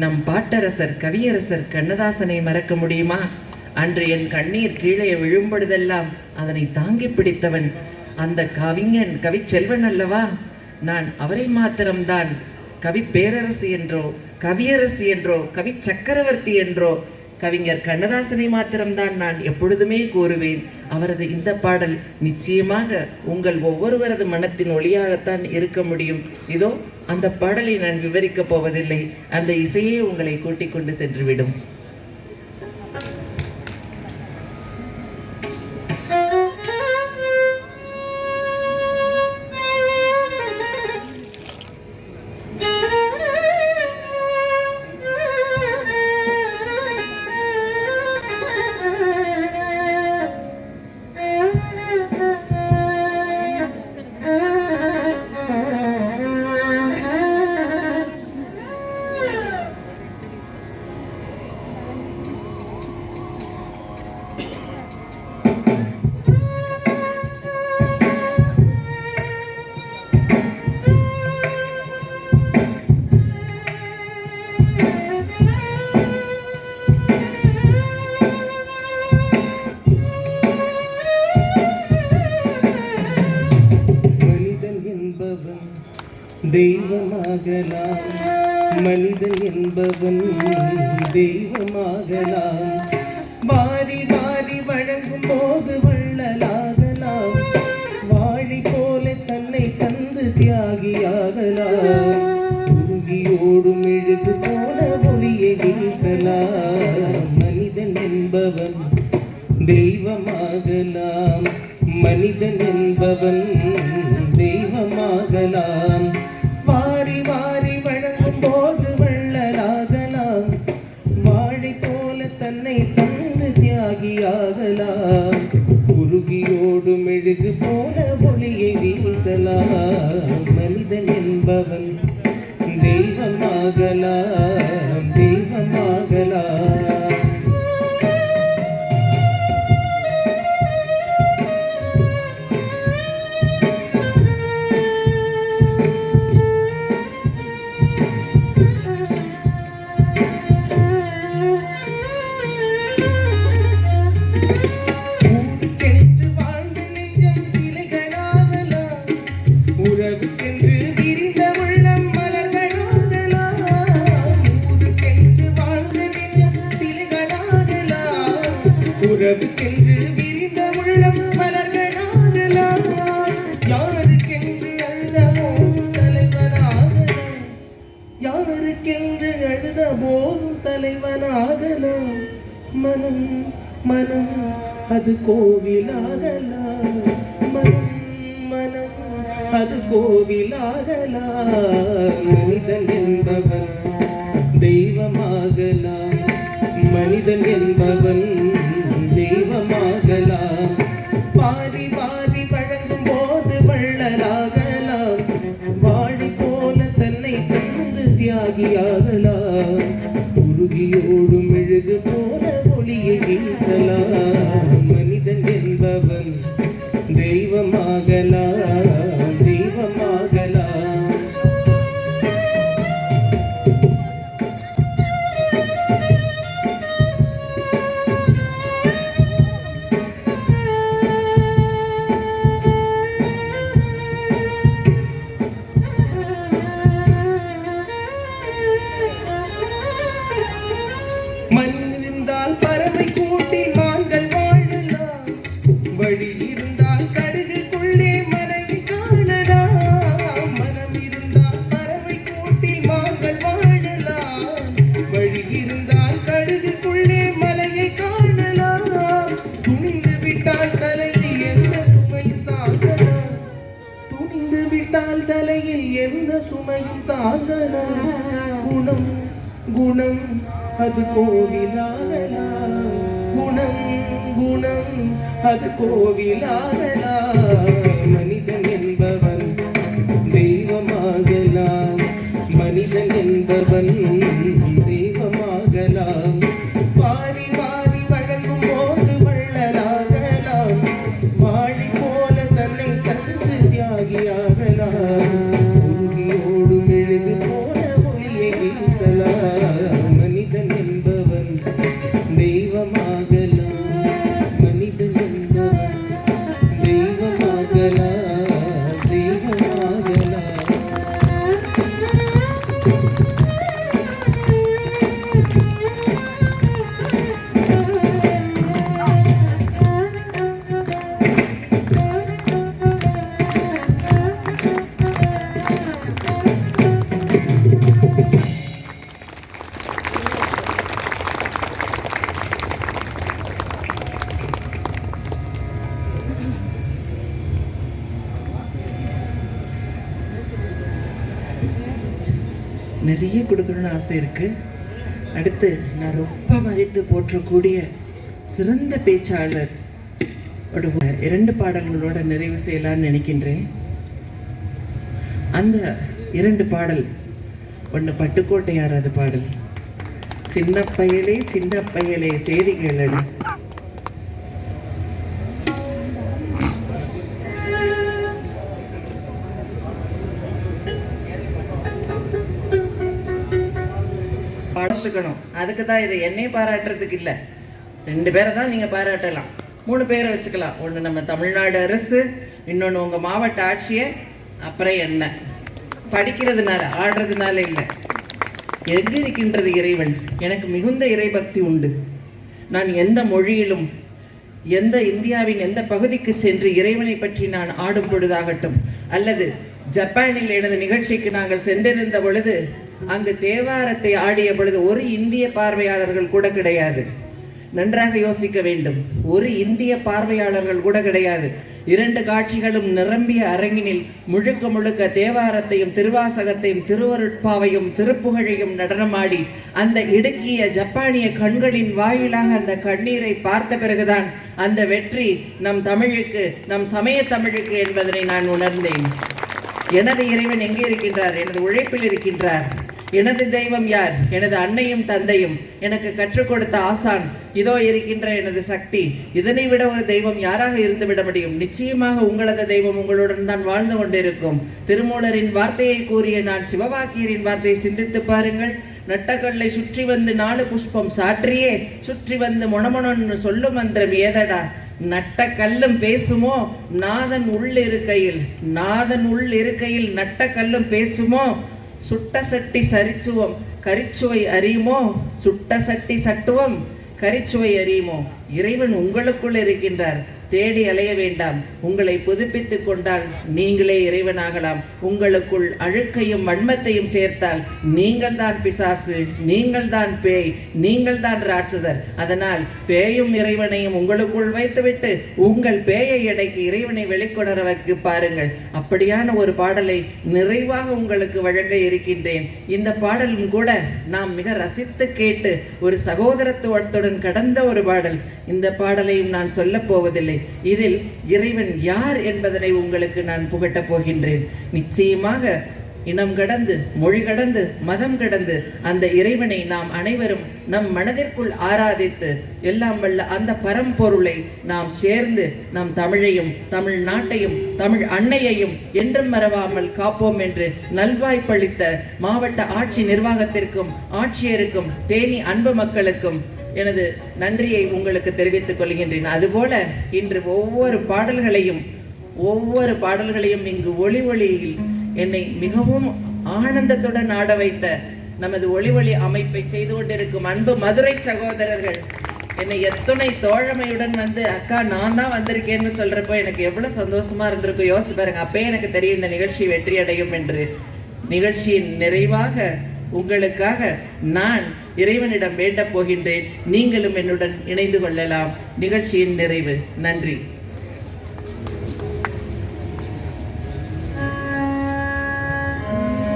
நம் பாட்டரசர் கவியரசர் கண்ணதாசனை மறக்க முடியுமா? அன்று என் கண்ணீர் கீழே விழும்பொழுதெல்லாம் அதனை தாங்கி பிடித்தவன் அந்த கவிஞன் கவிச்செல்வன் அல்லவா? நான் அவரை மாத்திரம்தான். கவி பேரரசு என்றோ கவியரசு என்றோ கவி சக்கரவர்த்தி என்றோ கவிஞர் கண்ணதாசனை மாத்திரம்தான் நான் எப்பொழுதுமே கூறுவேன். அவரது இந்த பாடல் நிச்சயமாக உங்கள் ஒவ்வொருவரது மனத்தின் ஒளியாகத்தான் இருக்க முடியும். இதோ அந்த பாடலை நான் விவரிக்கப் போவதில்லை. அந்த இசையே உங்களை கூட்டிக் கொண்டு சென்றுவிடும். தெய்வமாகலாம். மனிதன் என்பவன் தெய்வமாகலாம். வாரி வாரி வழங்கும் போது வள்ளலாகலாம். வாழி போல தன்னை தந்து தியாகியாகலாம். உருகியோடும் எழுது போல ஒளியை வீசலாம். மனிதன் என்பவன் தெய்வமாகலாம். மனிதன் என்பவன் தெய்வமாகலாம். மனம் மனம் அது கோவிலாகலா? மனம் மனம் அது கோவிலாகலா? மனிதன் என்பவன் தெய்வமாகலாம் மனிதன் என்பவன் தெய்வமாகலாம் பாரி பாரி வழங்கும் போது வள்ளலாகலாம் வாழி போல தன்னை தந்து தியாகியாகலாம் உருகியோடும் வழி இருந்தால் கடுகுக்குள்ளே மனைவி காணலாம் மனம் இருந்தால் பறவை கூட்டி மான்கள் வாழலாம் வழி இருந்தால் கடுகுக்குள்ளே மலையை காணலாம் துணிந்து விட்டால் தலையில் எந்த சுமையும் தாங்கலாம் துணிந்து விட்டால் தலையில் எந்த சுமையும் தாங்கலாம் குணம் குணம் அது கோவிலாகலாம் குணம் குணம். அது கோவிலாகலாம் மனிதன் என்பவன் தெய்வமாக நிறைய கொடுக்கணும்னு ஆசை இருக்குது அடுத்து நான் ரொம்ப மதித்து போற்றக்கூடிய சிறந்த பேச்சாளர் ஓட இரண்டு பாடல்களோட நிறைவு செய்யலான்னு நினைக்கின்றேன். அந்த இரண்டு பாடல் ஒன்று பட்டுக்கோட்டையாரது பாடல். சின்ன பயலே சின்ன பயலே செய்தி கேளடி அதுக்கு தான் இது என்னை பாராட்டுறதுக்கு இல்லை. ரெண்டு பேரை தான் நீங்கள் பாராட்டலாம். மூணு பேரை வச்சுக்கலாம். ஒன்று நம்ம தமிழ்நாடு அரசு இன்னொன்று உங்கள் மாவட்ட ஆட்சியர் அப்புறம் என்ன? படிக்கிறதுனால ஆடுறதுனால இல்லை. எங்கு இருக்கின்றது இறைவன்? எனக்கு மிகுந்த இறைபக்தி உண்டு. நான் எந்த மொழியிலும் எந்த இந்தியாவின் எந்த பகுதிக்கு சென்று இறைவனை பற்றி நான் ஆடும் பொழுதாகட்டும். அல்லது ஜப்பானில் எனது நிகழ்ச்சிக்கு நாங்கள் சென்றிருந்த பொழுது அங்கு தேவாரத்தை ஆடிய பொழுது ஒரு இந்திய பார்வையாளர்கள் கூட கிடையாது. நன்றாக யோசிக்க வேண்டும். ஒரு இந்திய பார்வையாளர்கள் கூட கிடையாது. இரண்டு காட்சிகளும் நிரம்பிய அரங்கினில் முழுக்க முழுக்க தேவாரத்தையும் திருவாசகத்தையும் திருவருட்பாவையும் திருப்புகழையும் நடனமாடி அந்த இடுக்கிய ஜப்பானிய கண்களின் வாயிலாக அந்த கண்ணீரை பார்த்த பிறகுதான் அந்த வெற்றி நம் தமிழுக்கு நம் சமய தமிழுக்கு என்பதனை நான் உணர்ந்தேன். எனது இறைவன் எங்கே இருக்கின்றார்? எனது உழைப்பில் இருக்கின்றார்? எனது தெய்வம் யார்? எனது அன்னையும் தந்தையும் எனக்கு கற்றுக் கொடுத்த ஆசான். இதோ இருக்கின்ற எனது சக்தி. இதனை விட ஒரு தெய்வம் யாராக இருந்து விட முடியும்? நிச்சயமாக உங்களது தெய்வம் உங்களுடன் தான் வாழ்ந்து கொண்டிருக்கும். திருமூலரின் வார்த்தையை கூறிய நான் சிவவாக்கியரின் வார்த்தையை சிந்தித்து பாருங்கள். நட்டக்கல்லை சுற்றி வந்து நாலு புஷ்பம் சாற்றியே சுற்றி வந்து மொணமொணன்னு சொல்லும் மந்திரம் ஏதடா? நட்ட கல்லும் பேசுமோ? நாதன் உள் இருக்கையில் நாதன் உள் இருக்கையில் நட்ட கல்லும் பேசுமோ? சுட்ட சட்டி சரிச்சுவம் கரிச்சுவை அறியுமோ? சுட்ட சட்டி சட்டுவம் கரிச்சுவை அறியுமோ? இறைவன் உங்களுக்குள் இருக்கின்றார். தேடி அலைய வேண்டாம். உங்களை புதுப்பித்துக் கொண்டால் நீங்களே இறைவனாகலாம். உங்களுக்குள் அழுக்கையும் வன்மத்தையும் சேர்த்தால் நீங்கள் தான் பிசாசு நீங்கள் தான் பேய் நீங்கள் தான் ராட்சதர். அதனால் பேயும் இறைவனையும் உங்களுக்குள் வைத்துவிட்டு உங்கள் பேயை எடைக்கு இறைவனை வெளிக்கொணர வைக்க பாருங்கள். அப்படியான ஒரு பாடலை நிறைவாக உங்களுக்கு வழங்க இருக்கின்றேன். இந்த பாடலும் கூட நாம் மிக ரசித்து கேட்டு ஒரு சகோதரத்துவத்துடன் கடந்த ஒரு பாடல். இந்த பாடலையும் நான் சொல்லப் போவதில்லை. இதில் இறைவன் யார் என்பதனை உங்களுக்கு நான் புகட்டப் போகின்றேன். நிச்சயமாக இனம் கடந்து மொழி கடந்து மதம் கடந்து அந்த இறைவனை நாம் அனைவரும் நம் மனதிற்குள் ஆராதித்து எல்லாம் வல்ல அந்த பரம்பொருளை நாம் சேர்ந்து நம் தமிழையும் தமிழ் நாட்டையும் தமிழ் அன்னையையும் என்றும் மறவாமல் காப்போம் என்று நல்வாய்ப்பளித்த மாவட்ட ஆட்சி நிர்வாகத்திற்கும் ஆட்சியருக்கும் தேனி அன்பு மக்களுக்கும் எனது நன்றியை உங்களுக்கு தெரிவித்துக் கொள்கின்றேன். அதுபோல இன்று ஒவ்வொரு பாடல்களையும் ஒவ்வொரு பாடல்களையும் இங்கு ஒளி ஒளியில் என்னை மிகவும் ஆனந்தத்துடன் ஆட வைத்த நமது ஒளி ஒளி அமைப்பை செய்து கொண்டிருக்கும் அன்பு மதுரை சகோதரர்கள் என்னை எத்தனை தோழமையுடன் வந்து அக்கா நான் தான் வந்திருக்கேன்னு சொல்றப்போ எனக்கு எவ்வளவு சந்தோஷமா இருந்திருக்கும். யோசிச்சு பாருங்க. அப்பயே எனக்கு தெரியும் இந்த நிகழ்ச்சி வெற்றி அடையும் என்று. நிகழ்ச்சியின் நிறைவாக உங்களுக்காக நான் இறைவனிடம் வேண்டப் போகின்றேன். நீங்களும் என்னுடன் இணைந்து கொள்ளலாம். நிகழ்ச்சியின் நிறைவு. நன்றி.